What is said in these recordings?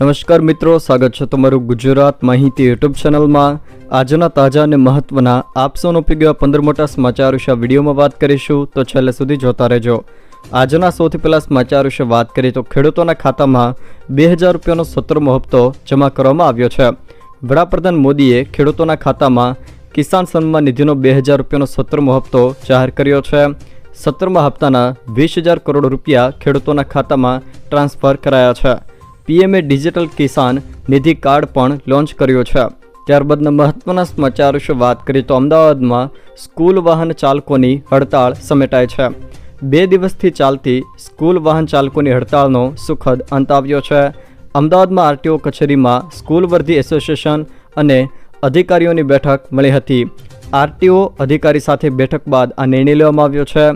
નમસ્કાર મિત્રો, સ્વાગત છે તમારું ગુજરાત માહિતી યુટ્યુબ ચેનલમાં. આજના તાજા અને મહત્વના આપસોનો એવા પંદર મોટા સમાચાર વિશે વિડીયોમાં વાત કરીશું, તો છેલ્લે સુધી જોતા રહેજો. આજના સૌથી પહેલા સમાચાર વિશે વાત કરીએ તો ખેડૂતોના ખાતામાં બે હજાર રૂપિયાનો સત્તરમો હપ્તો જમા કરવામાં આવ્યો છે. વડાપ્રધાન મોદીએ ખેડૂતોના ખાતામાં કિસાન સન્માન નિધિનો બે હજાર રૂપિયાનો સત્તરમો હપ્તો જાહેર કર્યો છે. સત્તરમા હપ્તાના વીસ હજાર કરોડ રૂપિયા ખેડૂતોના ખાતામાં ટ્રાન્સફર કરાયા છે. પીએમએ ડિજિટલ કિસાન નિધિ કાર્ડ પણ લોન્ચ કર્યો છે. ત્યારબાદના મહત્વના સમાચાર વિશે વાત કરીએ તો અમદાવાદમાં સ્કૂલ વાહન ચાલકોની હડતાળ સમેટાય છે. બે દિવસથી ચાલતી સ્કૂલ વાહન ચાલકોની હડતાળનો સુખદ અંત આવ્યો છે. અમદાવાદમાં આરટીઓ કચેરીમાં સ્કૂલ વર્ધી એસોસિએશન અને અધિકારીઓની બેઠક મળી હતી. આરટીઓ અધિકારી સાથે બેઠક બાદ આ નિર્ણય લેવામાં આવ્યો છે.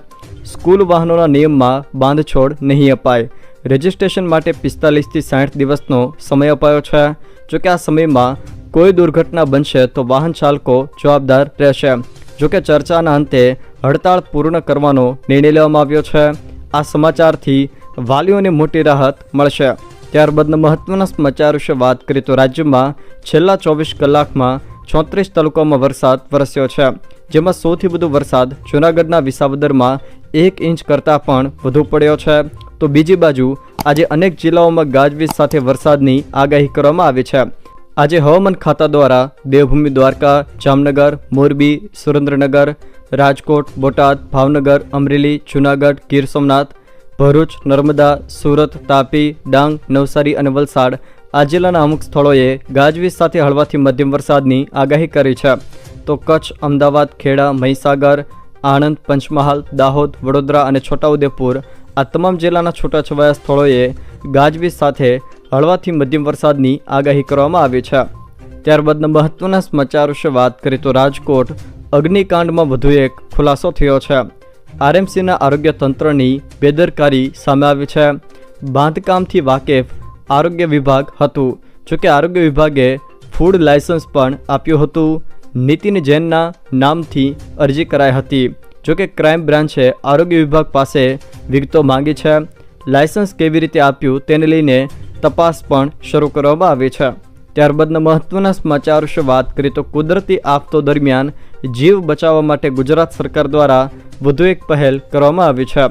સ્કૂલ વાહનોના નિયમમાં બાંધછોડ નહીં અપાય. રજિસ્ટ્રેશન માટે પિસ્તાલીસથી સાઠ દિવસનો સમય અપાયો છે. જોકે આ સમયમાં કોઈ દુર્ઘટના બનશે તો વાહન ચાલકો જવાબદાર રહેશે. જોકે ચર્ચાના અંતે હડતાળ પૂર્ણ કરવાનો નિર્ણય લેવામાં આવ્યો છે. આ સમાચારથી વાલીઓને મોટી રાહત મળશે. ત્યારબાદના મહત્વના સમાચાર વિશે વાત કરીએ તો રાજ્યમાં છેલ્લા ચોવીસ કલાકમાં ચોત્રીસ તાલુકામાં વરસાદ વરસ્યો છે. જેમાં સૌથી વધુ વરસાદ જૂનાગઢના વિસાવદરમાં એક ઇંચ કરતાં પણ વધુ પડ્યો છે. તો બીજી બાજુ આજે અનેક જિલ્લાઓમાં ગાજવીજ સાથે વરસાદની આગાહી કરવામાં આવી છે. આજે હવામાન ખાતા દ્વારા દેવભૂમિ દ્વારકા, જામનગર, મોરબી, સુરેન્દ્રનગર, રાજકોટ, બોટાદ, ભાવનગર, અમરેલી, જૂનાગઢ, ગીર સોમનાથ, ભરૂચ, નર્મદા, સુરત, તાપી, ડાંગ, નવસારી અને વલસાડ આ જિલ્લાના અમુક સ્થળોએ ગાજવીજ સાથે હળવાથી મધ્યમ વરસાદની આગાહી કરી છે. તો કચ્છ, અમદાવાદ, ખેડા, મહીસાગર, આણંદ, પંચમહાલ, દાહોદ, વડોદરા અને છોટાઉદેપુર આ તમામ જિલ્લાના છૂટાછવાયા સ્થળોએ ગાજવીજ સાથે હળવાથી મધ્યમ વરસાદની આગાહી કરવામાં આવી છે. ત્યારબાદના મહત્વના સમાચાર વિશે વાત કરીએ તો રાજકોટ અગ્નિકાંડમાં વધુ એક ખુલાસો થયો છે. આરએમસીના આરોગ્ય તંત્રની બેદરકારી સામે આવી છે. બાંધકામથી વાકેફ આરોગ્ય વિભાગ હતું. જોકે આરોગ્ય વિભાગે ફૂડ લાયસન્સ પણ આપ્યું હતું. નીતિન જૈનના નામથી અરજી કરાઈ હતી. જોકે ક્રાઇમ બ્રાન્ચે આરોગ્ય વિભાગ પાસે વિગતો માંગી છે. લાયસન્સ કેવી રીતે આપ્યું તેને લઈને તપાસ પણ શરૂ કરવામાં આવી છે. ત્યારબાદના મહત્વના સમાચાર વિશે વાત કરીએ તો કુદરતી આફતો દરમિયાન જીવ બચાવવા માટે ગુજરાત સરકાર દ્વારા વધુ એક પહેલ કરવામાં આવી છે.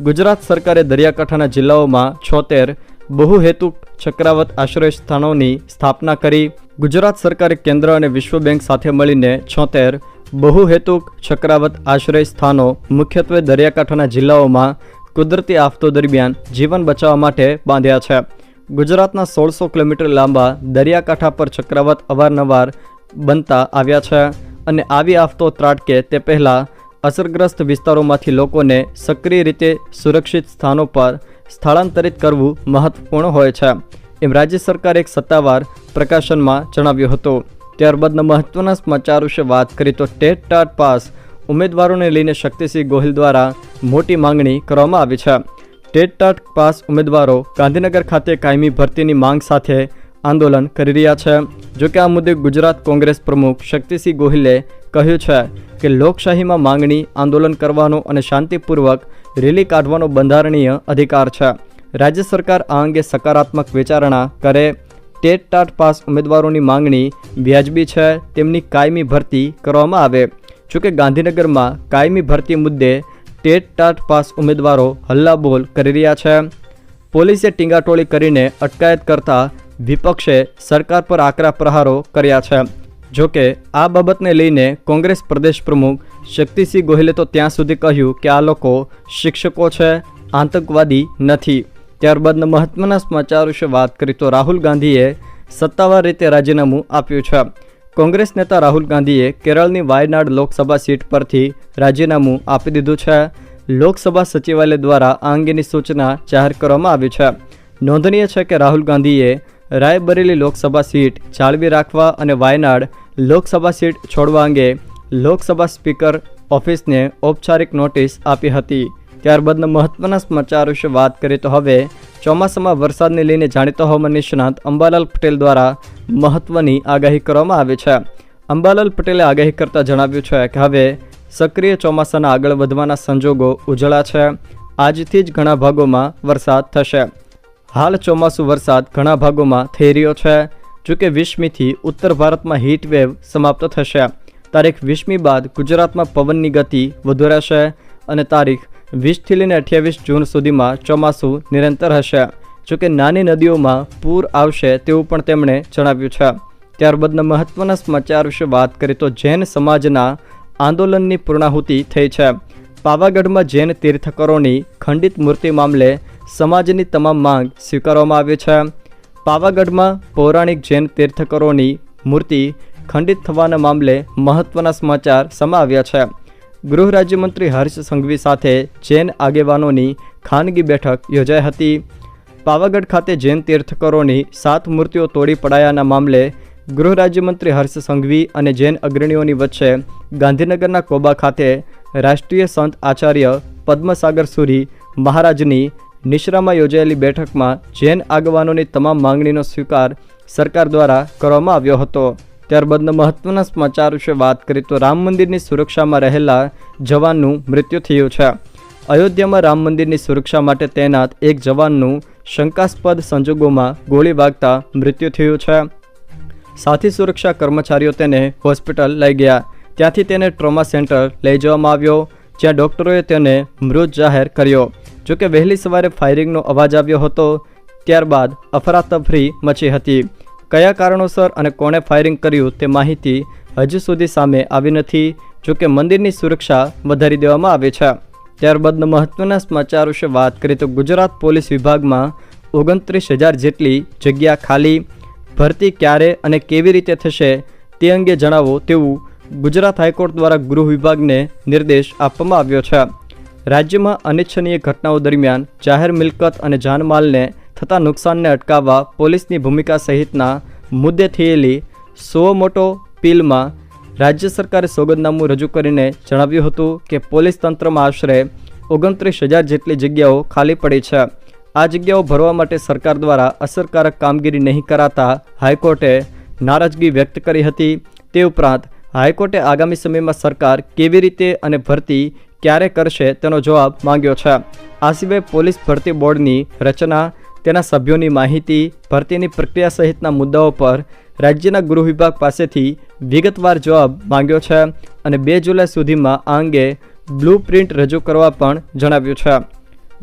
ગુજરાત સરકારે દરિયાકાંઠાના જિલ્લાઓમાં છોતેર બહુહેતુક ચક્રાવત આશ્રય સ્થાનોની સ્થાપના કરી. ગુજરાત સરકારે કેન્દ્ર અને વિશ્વ બેંક સાથે મળીને છોતેર બહુહેતુક ચક્રાવત આશ્રય સ્થાનો, મુખ્યત્વે દરિયાકાંઠાના જિલ્લાઓમાં કુદરતી આફતો દરમિયાન જીવન બચાવવા માટે બાંધ્યા છે. ગુજરાતના સોળસો કિલોમીટર લાંબા દરિયાકાંઠા પર ચક્રાવત અવારનવાર બનતા આવ્યા છે અને આવી આફતો ત્રાટકે તે પહેલાં અસરગ્રસ્ત વિસ્તારોમાંથી લોકોને સક્રિય રીતે સુરક્ષિત સ્થાનો પર સ્થળાંતરિત કરવું મહત્વપૂર્ણ હોય છે, એમ રાજ્ય સરકારે એક સત્તાવાર પ્રકાશનમાં જણાવ્યું હતું. ત્યારબાદના મહત્વના સમાચાર વિશે વાત કરી તો ટેટ ટાટ પાસ ઉમેદવારોને લઈને શક્તિસિંહ ગોહિલ દ્વારા મોટી માંગણી કરવામાં આવી છે. ટેટ ટાટ પાસ ઉમેદવારો ગાંધીનગર ખાતે કાયમી ભરતીની માંગ સાથે આંદોલન કરી રહ્યા છે. જોકે આ મુદ્દે ગુજરાત કોંગ્રેસ પ્રમુખ શક્તિસિંહ ગોહિલે કહ્યું છે કે લોકશાહીમાં માંગણી, આંદોલન કરવાનો અને શાંતિપૂર્વક રેલી કાઢવાનો બંધારણીય અધિકાર છે. રાજ્ય સરકાર આ અંગે સકારાત્મક વિચારણા કરે. ટેટ ટાટ પાસ ઉમેદવારોની માંગણી વ્યાજબી છે, તેમની કાયમી ભરતી કરવામાં આવે. જોકે ગાંધીનગરમાં કાયમી ભરતી મુદ્દે ટેટ ટાટ પાસ ઉમેદવારો હલ્લાબોલ કરી રહ્યા છે. પોલીસે ટીંગાટોળી કરીને અટકાયત કરતા વિપક્ષે સરકાર પર આકરા પ્રહારો કર્યા છે. જોકે આ બાબતને લઈને કોંગ્રેસ પ્રદેશ પ્રમુખ શક્તિસિંહ ગોહિલે તો ત્યાં સુધી કહ્યું કે આ લોકો શિક્ષકો છે, આતંકવાદી નથી. ત્યારબાદના મહત્વના સમાચાર વિશે વાત કરી તો રાહુલ ગાંધીએ સત્તાવાર રીતે રાજીનામું આપ્યું છે. કોંગ્રેસ નેતા રાહુલ ગાંધીએ કેરળની વાયનાડ લોકસભા સીટ પરથી રાજીનામું આપી દીધું છે. લોકસભા સચિવાલય દ્વારા આ અંગેની સૂચના જાહેર કરવામાં આવી છે. નોંધનીય છે કે રાહુલ ગાંધીએ રાયબરેલી લોકસભા સીટ જાળવી રાખવા અને વાયનાડ લોકસભા સીટ છોડવા અંગે લોકસભા સ્પીકર ઓફિસને ઔપચારિક નોટિસ આપી હતી. ત્યારબાદના મહત્વના સમાચાર વિશે વાત કરીએ તો હવે ચોમાસામાં વરસાદને લઈને જાણીતા હવામાન નિષ્ણાંત અંબાલાલ પટેલ દ્વારા મહત્વની આગાહી કરવામાં આવી છે. અંબાલાલ પટેલે આગાહી કરતા જણાવ્યું છે કે હવે સક્રિય ચોમાસાના આગળ વધવાના સંજોગો ઉજળા છે. આજથી જ ઘણા ભાગોમાં વરસાદ થશે. હાલ ચોમાસુ વરસાદ ઘણા ભાગોમાં થઈ રહ્યો છે. જોકે વીસમીથી ઉત્તર ભારતમાં હીટવેવ સમાપ્ત થશે. તારીખ વીસમી બાદ ગુજરાતમાં પવનની ગતિ વધુ રહેશે અને તારીખ વીસથી લઈને અઠ્યાવીસ જૂન સુધીમાં ચોમાસું નિરંતર હશે. જોકે નાની નદીઓમાં પૂર આવશે તેવું પણ તેમણે જણાવ્યું છે. ત્યારબાદના મહત્વના સમાચાર વિશે વાત કરીએ તો જૈન સમાજના આંદોલનની પૂર્ણાહુતિ થઈ છે. પાવાગઢમાં જૈન તીર્થકરોની ખંડિત મૂર્તિ મામલે સમાજની તમામ માંગ સ્વીકારવામાં આવી છે. પાવાગઢમાં પૌરાણિક જૈન તીર્થકરોની મૂર્તિ ખંડિત થવાના મામલે મહત્વના સમાચાર સમા આવ્યા છે. ગૃહ રાજ્યમંત્રી હર્ષ સંઘવી સાથે જૈન આગેવાનોની ખાનગી બેઠક યોજાઈ હતી. પાવાગઢ ખાતે જૈન તીર્થકરોની સાત મૂર્તિઓ તોડી પડાયાના મામલે ગૃહ રાજ્યમંત્રી હર્ષ સંઘવી અને જૈન અગ્રણીઓની વચ્ચે ગાંધીનગરના કોબા ખાતે રાષ્ટ્રીય સંત આચાર્ય પદ્મસાગર સુરી મહારાજની નિશ્રામાં યોજાયેલી બેઠકમાં જૈન આગેવાનોની તમામ માંગણીનો સ્વીકાર સરકાર દ્વારા કરવામાં આવ્યો હતો. ત્યારબાદના મહત્વના સમાચાર વિશે વાત કરીએ તો રામ મંદિરની સુરક્ષામાં રહેલા જવાનનું મૃત્યુ થયું છે. અયોધ્યામાં રામ મંદિરની સુરક્ષા માટે તૈનાત એક જવાનનું શંકાસ્પદ સંજોગોમાં ગોળી વાગતા મૃત્યુ થયું છે. સાથી સુરક્ષા કર્મચારીઓ તેને હોસ્પિટલ લઈ ગયા. ત્યાંથી તેને ટ્રોમા સેન્ટર લઈ જવામાં આવ્યો, જ્યાં ડૉક્ટરોએ તેને મૃત જાહેર કર્યો. જોકે વહેલી સવારે ફાયરિંગનો અવાજ આવ્યો હતો, ત્યારબાદ અફરાતફરી મચી હતી. કયા કારણોસર અને કોણે ફાયરિંગ કર્યું તે માહિતી હજુ સુધી સામે આવી નથી જોકે મંદિરની સુરક્ષા વધારી દેવામાં આવી છે. ત્યારબાદના મહત્વના સમાચાર વિશે વાત કરીએ તો ગુજરાત પોલીસ વિભાગમાં ઓગણત્રીસ હજાર જેટલી જગ્યા ખાલી, ભરતી ક્યારે અને કેવી રીતે થશે તે અંગે જણાવો તેવું ગુજરાત હાઈકોર્ટ દ્વારા ગૃહ વિભાગને નિર્દેશ આપવામાં આવ્યો છે. રાજ્યમાં અનિચ્છનીય ઘટનાઓ દરમિયાન જાહેર મિલકત અને જાનમાલને થતા નુકસાનને અટકાવવા પોલીસની ભૂમિકા સહિતના મુદ્દે થયેલી સો મોટો પીલમાં રાજ્ય સરકારે સોગંદનામું રજૂ કરીને જણાવ્યું હતું કે પોલીસ તંત્રમાં આશરે ઓગણત્રીસ હજાર જેટલી જગ્યાઓ ખાલી પડી છે. આ જગ્યાઓ ભરવા માટે સરકાર દ્વારા અસરકારક કામગીરી નહીં કરાતા હાઈકોર્ટે નારાજગી વ્યક્ત કરી હતી. તે ઉપરાંત હાઈકોર્ટે આગામી સમયમાં સરકાર કેવી રીતે અને ભરતી ક્યારે કરશે તેનો જવાબ માંગ્યો છે. આ સિવાય પોલીસ ભરતી બોર્ડની રચના તેના સભ્યોની માહિતી, ભરતીની પ્રક્રિયા સહિતના મુદ્દાઓ પર રાજ્યના ગૃહ વિભાગ પાસેથી વિગતવાર જવાબ માંગ્યો છે અને બે જુલાઈ સુધીમાં આ અંગે બ્લુ પ્રિન્ટ રજૂ કરવા પણ જણાવ્યું છે.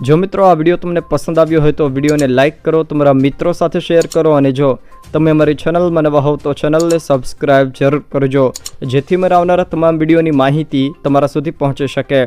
જો મિત્રો આ વીડિયો તમને પસંદ આવ્યો હોય તો વિડીયોને લાઇક કરો, તમારા મિત્રો સાથે શેર કરો અને જો તમે અમારી ચેનલમાં નવા હોવ તો ચેનલને સબસ્ક્રાઈબ જરૂર કરજો, જેથી મારા આવનારા તમામ વિડીયોની માહિતી તમારા સુધી પહોંચી શકે.